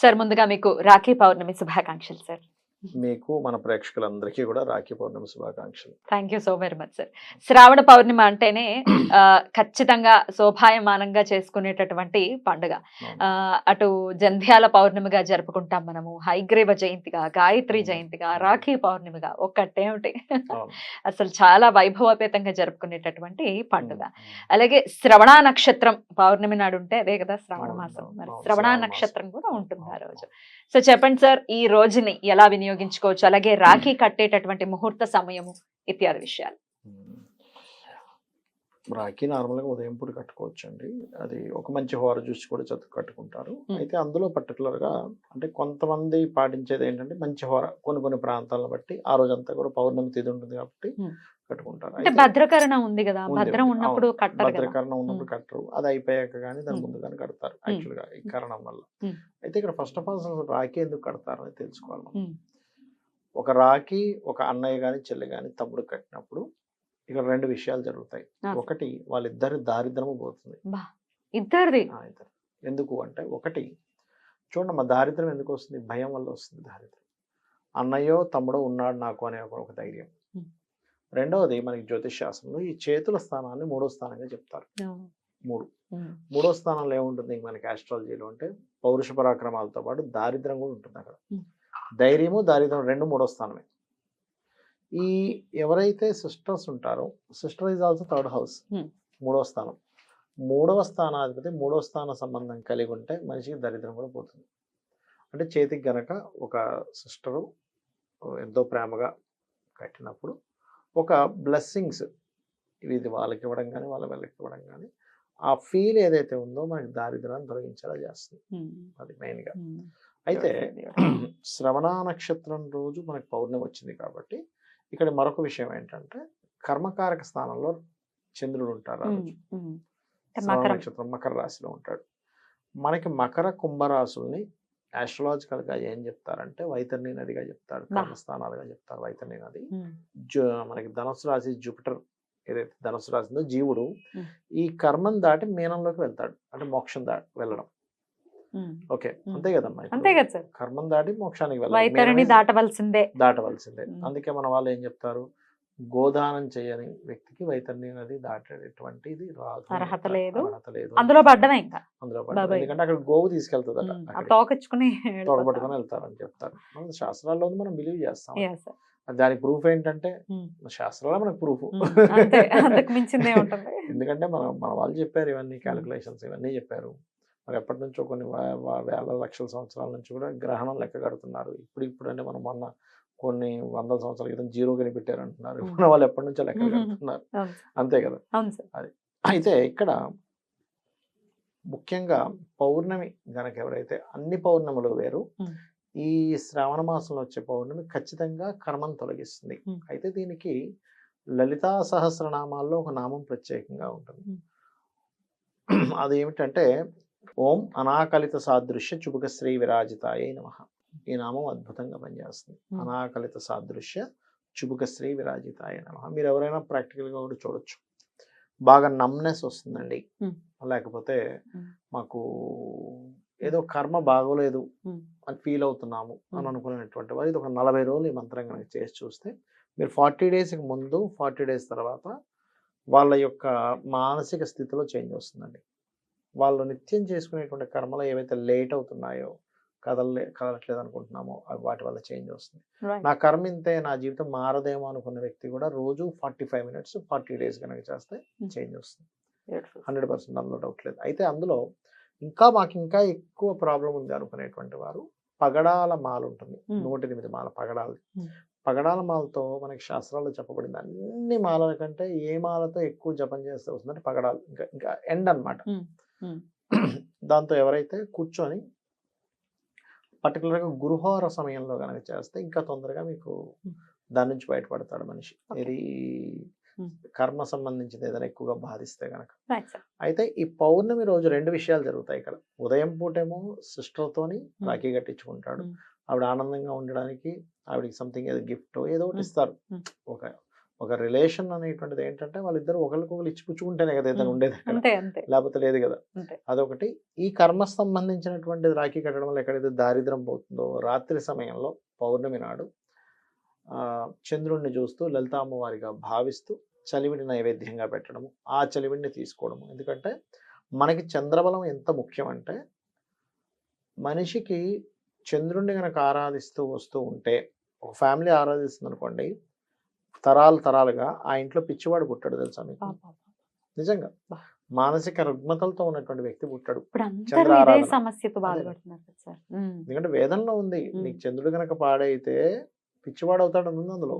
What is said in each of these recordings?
Sir ముందుగా మీకు రాఖీ పౌర్ణమి శుభాకాంక్షలు సార్. మీకు మన ప్రేక్షకులందరికీ కూడా రాఖీ పౌర్ణమి శుభాకాంక్షలు. Thank you so very much sir Shravana Pournima అంటేనే ఖచ్చితంగా శోభాయమానంగా చేసుకునేటటువంటి పండుగ. ఆ, అటు జంధ్యాల పౌర్ణమిగా జరుపుకుంటాం మనము. హైగ్రీవ జయంతిగా గాయత్రి జయంతిగా రాఖీ పౌర్ణమిగా ఒక్కటేమిటి. అసలు చాలా వైభవపేతంగా జరుపుకునేటటువంటి పండుగ. అలాగే శ్రవణ నక్షత్రం పౌర్ణమి నాడు ఉంటే అదే కదా శ్రావణ మాసం. మరి శ్రవణ. నక్షత్రం కూడా ఉంటుంది ఆ రోజు. సో చెప్పండి సార్ ఈ రోజుని ఎలా వినియోగించుకోవచ్చు అలాగే రాఖీ కట్టేటటువంటి ముహూర్త సమయము ఇత్యాది విషయాలు ఉమ్. రాఖీ నార్మల్గా ఉదయం పూట కట్టుకోవచ్చు అండి అది ఒక మంచి హోర చూసి కూడా చదువు కట్టుకుంటారు ఉమ్. అయితే అందులో particular గా అంటే కొంతమంది పాటించేది ఏంటంటే మంచి హోర కొన్ని కొన్ని ప్రాంతాలను బట్టి ఆ రోజంతా కూడా పౌర్ణమి తిథి ఉంటుంది కాబట్టి. కట్టుకుంటారు అంటే భద్రకరణ ఉంది కదా భద్రం. ఉన్నప్పుడు భద్రకరణం ఉన్నప్పుడు కట్టరు అది అయిపోయాక కానీ దాని. ముందు కానీ కడతారు ఉమ్. యాక్చువల్గా ఈ కారణం వల్ల. అయితే ఇక్కడ ఫస్ట్ ఆఫ్ ఆల్ రాఖీ ఎందుకు కడతారు అని తెలుసుకోవాలి. ఒక రాఖీ ఒక అన్నయ్య కానీ చెల్లి కానీ తమ్ముడు కట్టినప్పుడు ఇక్కడ రెండు విషయాలు జరుగుతాయి. ఒకటి వాళ్ళిద్దరి దారిద్రము పోతుంది. ఇద్దరిది. ఎందుకు అంటే ఒకటి చూడండి మా దారిద్రం ఎందుకు వస్తుంది? భయం వల్ల వస్తుంది దారిద్రం. అన్నయ్యో తమ్ముడో ఉన్నాడు నాకు అనే ఒక- ధైర్యం. రెండవది మనకి జ్యోతిష్ శాస్త్రంలో ఈ చేతుల స్థానాన్ని మూడో స్థానంగా చెప్తారు. మూడు. మూడో స్థానంలో ఏముంటుంది? మనకి ఆస్ట్రాలజీలో అంటే పౌరుష పరాక్రమాలతో పాటు దారిద్రం కూడా ఉంటుంది అక్కడ. ధైర్యము దారిద్రం రెండు మూడో స్థానమే ఈ ఎవరైతే సిస్టర్స్ ఉంటారో sister is also third house um. మూడో స్థానం మూడవ స్థానాధిపతి మూడో స్థాన సంబంధం కలిగి ఉంటే మనిషికి దరిద్రం కూడా పోతుంది అంటే చేతికి గనక ఒక సిస్టరు ఎంతో ప్రేమగా కట్టినప్పుడు ఒక బ్లెస్సింగ్స్ ఇది వాళ్ళకి ఇవ్వడం కానీ వాళ్ళ వీళ్ళకి ఇవ్వడం కానీ ఆ ఫీల్ ఏదైతే ఉందో మనకి దారిద్రాన్ని తొలగించేలా చేస్తుంది. అది మెయిన్గా. అయితే శ్రవణ నక్షత్రం రోజు మనకి పౌర్ణమి వచ్చింది కాబట్టి ఇక్కడ మరొక విషయం ఏంటంటే కర్మకారక స్థానంలో చంద్రుడు ఉంటారు నక్షత్రం మకర రాశిలో ఉంటాడు. మనకి మకర కుంభరాశుల్ని astrological గా ఏం చెప్తారంటే వైతరణి నదిగా చెప్తారు. కర్మస్థానాలుగా చెప్తారు వైతరణి నది. మనకి ధనుసు రాశి జూపిటర్ ఏదైతే ధనుసు రాశి ఉందో జీవుడు. ఈ కర్మం దాటి మీనంలోకి వెళ్తాడు. అంటే మోక్షం దాటి వెళ్ళడం. ఓకే. అంతే కదమ్మా అంతే కదా సార్. కర్మం దాటి మోక్షానికి వెళ్ళాలి. దాటవలసిందే. దాటవలసిందే. అందుకే మన వాళ్ళు ఏం చెప్తారు? గోదానం చేయని వ్యక్తికి వైతరణి నది దాటేటువంటిది రాదు. అర్హత లేదు. అందులో పడ్డమే ఇంకా. అందులో పడ్డం. ఎందుకంటే అక్కడ గోవు తీసుకెళ్తుందట. తోకచ్చుకుని తోడబట్టుకొని వెళ్తారని చెప్తారు. శాస్త్రాల్లో మనం బిలీవ్ చేస్తాం. దానికి ప్రూఫ్ ఏంటంటే ఉమ్. శాస్త్రాల్లో మనకు ప్రూఫ్ ఎందుకంటే మన మన వాళ్ళు చెప్పారు ఇవన్నీ క్యాలిక్యులేషన్స్ ఇవన్నీ చెప్పారు. మరి ఎప్పటి నుంచో కొన్ని వేల లక్షల సంవత్సరాల నుంచి కూడా గ్రహణం లెక్క కడుతున్నారు ఇప్పుడు ఇప్పుడు అంటే మనం మొన్న కొన్ని వందల సంవత్సరాల క్రితం జీరో కనిపెట్టారు అంటున్నారు. మన వాళ్ళు ఎప్పటి నుంచో లెక్క. కడుతున్నారు. అంతే కదా సార్ అయితే ఇక్కడ ముఖ్యంగా పౌర్ణమి గనక ఎవరైతే అన్ని పౌర్ణములు వేరు. ఈ శ్రావణ మాసంలో వచ్చే పౌర్ణమి ఖచ్చితంగా కర్మను తొలగిస్తుంది. అయితే దీనికి లలితా సహస్రనామాల్లో ఒక నామం ప్రత్యేకంగా ఉంటుంది. అది ఏమిటంటే ఓం అనాకలిత సాదృశ్య చుబుక శ్రీ విరాజితాయే నమ ఈ నామం అద్భుతంగా పనిచేస్తుంది. అనాకలిత సాదృశ్య చుబుక శ్రీ విరాజితాయ నమ మీరు ఎవరైనా practical గా కూడా చూడొచ్చు బాగా నమ్నెస్ వస్తుందండి. లేకపోతే. మాకు ఏదో కర్మ బాగోలేదు. అని ఫీల్ అవుతున్నాము అని. అనుకునేటువంటి వారు ఇది ఒక నలభై రోజులు ఈ మంత్రం కనుక చేసి చూస్తే మీరు ఫార్టీ డేస్కి ముందు ఫార్టీ డేస్ తర్వాత వాళ్ళ యొక్క మానసిక స్థితిలో చేంజ్ వస్తుందండి వాళ్ళు నిత్యం చేసుకునేటువంటి కర్మలు ఏవైతే లేట్ అవుతున్నాయో కదలలే కదలట్లేదు అనుకుంటున్నామో అవి వాటి వల్ల చేంజ్ వస్తుంది. నా కర్మ ఇంతే నా జీవితం మారదేమో అనుకున్న వ్యక్తి కూడా రోజు forty five minutes forty days కనుక చేస్తే Hmm. చేంజ్ వస్తుంది. హండ్రెడ్ పర్సెంట్ అందులో డౌట్ లేదు అయితే అందులో ఇంకా మాకు ఇంకా ఎక్కువ ప్రాబ్లం ఉంది అనుకునేటువంటి వారు పగడాల మాల ఉంటుంది Hmm. నూట ఎనిమిది మాల పగడాలు Hmm. పగడాల మాలతో మనకి శాస్త్రాల్లో చెప్పబడింది అన్ని మాలల కంటే ఏ మాలతో ఎక్కువ జపం చేస్తే వస్తుందంటే పగడాలు ఇంకా ఇంకా ఎండ్ అన్నమాట. Hmm. దాంతో ఎవరైతే కూర్చొని పర్టికులర్గా గృహోర సమయంలో కనుక చేస్తే ఇంకా తొందరగా మీకు. దాని నుంచి బయటపడతాడు మనిషి. ఇది. కర్మ సంబంధించింది ఏదైనా ఎక్కువగా బాధిస్తే కనుక అయితే ఈ పౌర్ణమి రోజు రెండు విషయాలు జరుగుతాయి ఇక్కడ ఉదయం పూటేమో సిస్టర్తోని రాఖీ కట్టించుకుంటాడు. ఆవిడ ఆనందంగా ఉండడానికి ఆవిడకి సంథింగ్ ఏదో గిఫ్ట్ ఏదో ఒకటి. ఇస్తారు. ఒక ఒక రిలేషన్ అనేటువంటిది ఏంటంటే వాళ్ళిద్దరు ఒకరికొకరు ఇచ్చి పుచ్చుకుంటేనే కదా ఏదైనా. ఉండేది లేకపోతే లేదు కదా. అదొకటి. ఈ కర్మ సంబంధించినటువంటి రాఖీ కట్టడం వల్ల ఎక్కడైతే దారిద్రం పోతుందో రాత్రి సమయంలో పౌర్ణమి నాడు చంద్రుణ్ణి చూస్తూ లలిత అమ్మవారిగా భావిస్తూ చలివిడి నైవేద్యంగా పెట్టడము ఆ చలివిడిని తీసుకోవడము. ఎందుకంటే మనకి చంద్రబలం ఎంత ముఖ్యం అంటే మనిషికి చంద్రుణ్ణి కనుక ఆరాధిస్తూ వస్తూ ఉంటే ఒక ఫ్యామిలీ ఆరాధిస్తుంది అనుకోండి తరాలు తరాలుగా ఆ ఇంట్లో పిచ్చివాడు పుట్టాడు తెలుసా మీకు. నిజంగా. మానసిక రుగ్మతలతో ఉన్నటువంటి వ్యక్తి పుట్టాడు. ఎందుకంటే వేదంలో ఉంది. నీకు చంద్రుడు కనుక పాడైతే పిచ్చివాడు అవుతాడు ఉంది అందులో.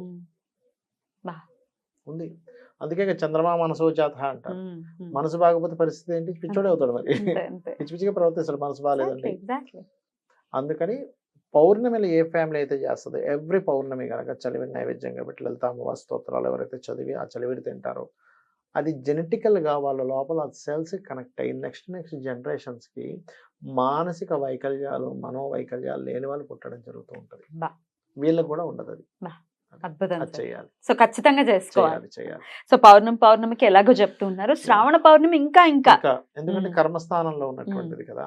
ఉంది. అందుకే చంద్రమా మనసు జాత అంటారు. ఉమ్. మనసు బాగపోతే పరిస్థితి ఏంటి? పిచ్చోడే అవుతాడు మరి. పిచ్చి పిచ్చిగా ప్రవర్తిస్తాడు. మనసు బాగాలేదండి అందుకని పౌర్ణమిలో ఏ ఫ్యామిలీ అయితే చేస్తుందో ఎవ్రీ పౌర్ణమి కనుక చలివిడి నైవేద్యంగా పెట్టి లలిత అమ్మవారి స్తోత్రాలు ఎవరైతే చదివి ఆ చలివిడి తింటారో అది genetically గా వాళ్ళ లోపల సెల్స్ కనెక్ట్ అయ్యి నెక్స్ట్ నెక్స్ట్కి మానసిక వైకల్యాలు మనోవైకల్యాలు లేని వాళ్ళు పుట్టడం జరుగుతూ ఉంటుంది. వీళ్ళకి కూడా ఉండదు అది అద్భుతం. చేయాలి. సో ఖచ్చితంగా చేసుకోవాలి. చేయాలి సో పౌర్ణమి పౌర్ణమికి ఎలాగో చెప్తున్నారు శ్రావణ పౌర్ణమి ఇంకా ఇంకా. ఎందుకంటే. కర్మస్థానంలో ఉన్నటువంటిది కదా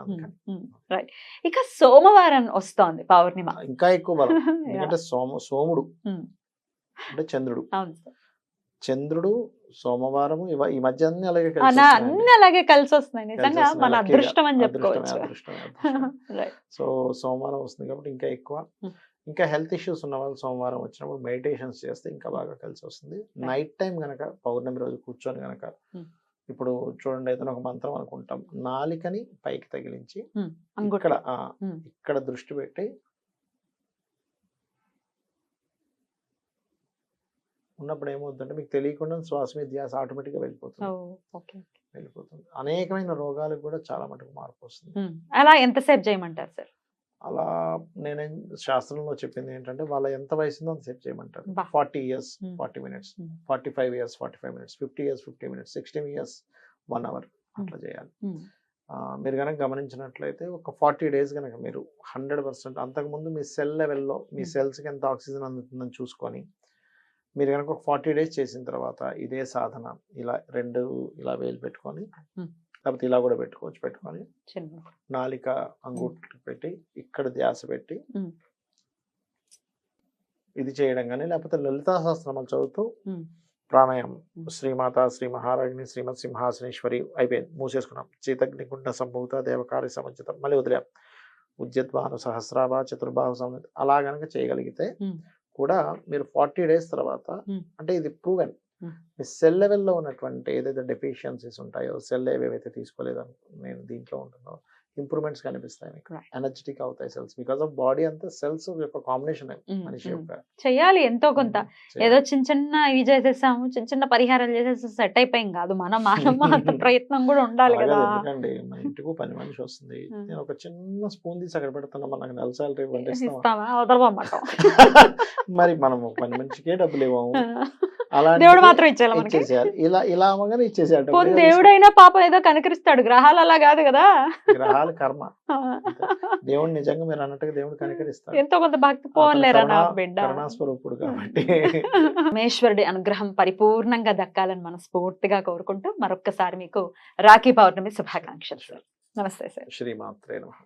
రైట్ ఇక సోమవారం వస్తోంది పౌర్ణిమ. ఇంకా ఎక్కువ బలం. ఎందుకంటే సోమ సోముడు. అంటే చంద్రుడు. చంద్రుడు సోమవారం ఈ మధ్య అన్ని అలాగే. అన్ని అలాగే కలిసి వస్తున్నాయి నిజంగా మన. అదృష్టం అని చెప్పుకోవచ్చు. సో సోమవారం వస్తుంది కాబట్టి ఇంకా ఎక్కువ. ఇంకా హెల్త్ ఇష్యూస్ ఉన్న వాళ్ళు సోమవారం వచ్చినప్పుడు మెడిటేషన్స్ చేస్తే ఇంకా బాగా కలిసి వస్తుంది. నైట్ టైం గనక పౌర్ణమి రోజు కూర్చొని గనక Hmm. ఇప్పుడు చూడండి ఏదైనా ఒక మంత్రం అనుకుంటాం. నాలికని పైకి తగిలించి అంగుట్ ఇక్కడ Hmm. ఇక్కడ దృష్టి పెట్టి ఉన్నప్పుడు ఏమవుతుందంటే మీకు తెలియకుండా శ్వాస మీద ధ్యాస ఆటోమేటిక్గా వెళ్ళిపోతుంది. ఓకే వెళ్ళిపోతుంది. అనేకమైన రోగాలకు కూడా చాలా మటుకు మార్పు వస్తుంది. అలా ఎంతసేపు చేయమంటారు సార్? అలా నేనేం శాస్త్రంలో చెప్పింది ఏంటంటే వాళ్ళ ఎంత వయసు ఉందో అంతసేపు చేయమంటారు. Forty years. Forty minutes. Forty five years forty five minutes fifty years fifty minutes sixty years one hour అట్లా చేయాలి మీరు కనుక గమనించినట్లయితే ఒక ఫార్టీ డేస్ కనుక మీరు హండ్రెడ్ పర్సెంట్ అంతకుముందు మీ సెల్ లెవెల్లో మీ. సెల్స్కి ఎంత ఆక్సిజన్ అందుతుందని చూసుకొని మీరు కనుక ఒక ఫార్టీ డేస్ చేసిన తర్వాత ఇదే సాధన ఇలా రెండు ఇలా వేలు పెట్టుకొని. లేకపోతే ఇలా కూడా పెట్టుకోవచ్చు పెట్టుకొని నాలిక అంగుట్లు పెట్టి ఇక్కడ ధ్యాస పెట్టి. ఇది చేయడం కానీ లేకపోతే లలితా సహస్రనామాలు చదువుతూ. ప్రాణాయామం. శ్రీమాత శ్రీ మహారాజ్ని శ్రీమత్ సింహాసనేశ్వరి అయిపోయింది మూసేసుకున్నాం చీతగ్నికుండ సంభూత దేవకార్య సముచితం మళ్ళీ వదిలాం ఉద్యద్వాను సహస్రాభ చతుర్బాహు సమ అలా గనక చేయగలిగితే. కూడా మీరు ఫార్టీ డేస్ తర్వాత. అంటే ఇది ప్రూవెన్. మీ సెల్ లెవెల్లో ఉన్నటువంటి ఏదైతే డెఫిషియన్సీస్ ఉంటాయో సెల్ ఏవేవైతే తీసుకోలేదో నేను దీంట్లో ఉంటుందో ఇంప్రూవ్మెంట్స్ కనిపిస్తాయి మీకు. ఎనర్జెటిక్ అవుతాయి సెల్స్. బికాస్ ఆఫ్ బాడీ అంతా సెల్స్ యొక్క కాంబినేషన్ మనిషి యొక్క. చెయ్యాలి ఎంతో కొంత. చేయాలి. ఏదో చిన్న చిన్న ఇవి చేసేసాము చిన్న చిన్న పరిహారాలు చేసేసి సెట్ అయిపోయింది కాదు. మనం మనం అంత ప్రయత్నం కూడా ఉండాలి కదా. ఎందుకండి? మన ఇంటికి పని మనిషి వస్తుంది. నేను ఒక చిన్న స్పూన్ తీసి అక్కడ పెడుతున్నా మనకు నెల సాలరీ వదలవమాట మరి మనము పని మనిషికే డబ్బులు ఇవ్వము. అలాంటిది దేవుడు మాత్రం ఇచ్చేయాలి మనకి? ఇచ్చేసేయాలి. ఇలా ఇలా పోనీ డబ్బులు దేవుడైనా పాపం ఏదో కనికరిస్తాడు. గ్రహాలు అలా కాదు కదా? గ్రహాలు కర్మ. దేవుడు నిజంగా మీరు అన్నట్టుగా దేవుడు కనికరిస్తాడు. ఎంతో కొంత భక్తి పోలేరా బిడ్డ? కరుణాస్వరూపుడు కాబట్టి. పరమేశ్వరుడి అనుగ్రహం పరిపూర్ణంగా దక్కాలని మనస్ఫూర్తిగా కోరుకుంటూ మరొక్కసారి మీకు రాఖీ పౌర్ణమి శుభాకాంక్షలు. సార్. నమస్తే సార్. శ్రీమాత్రే నమః.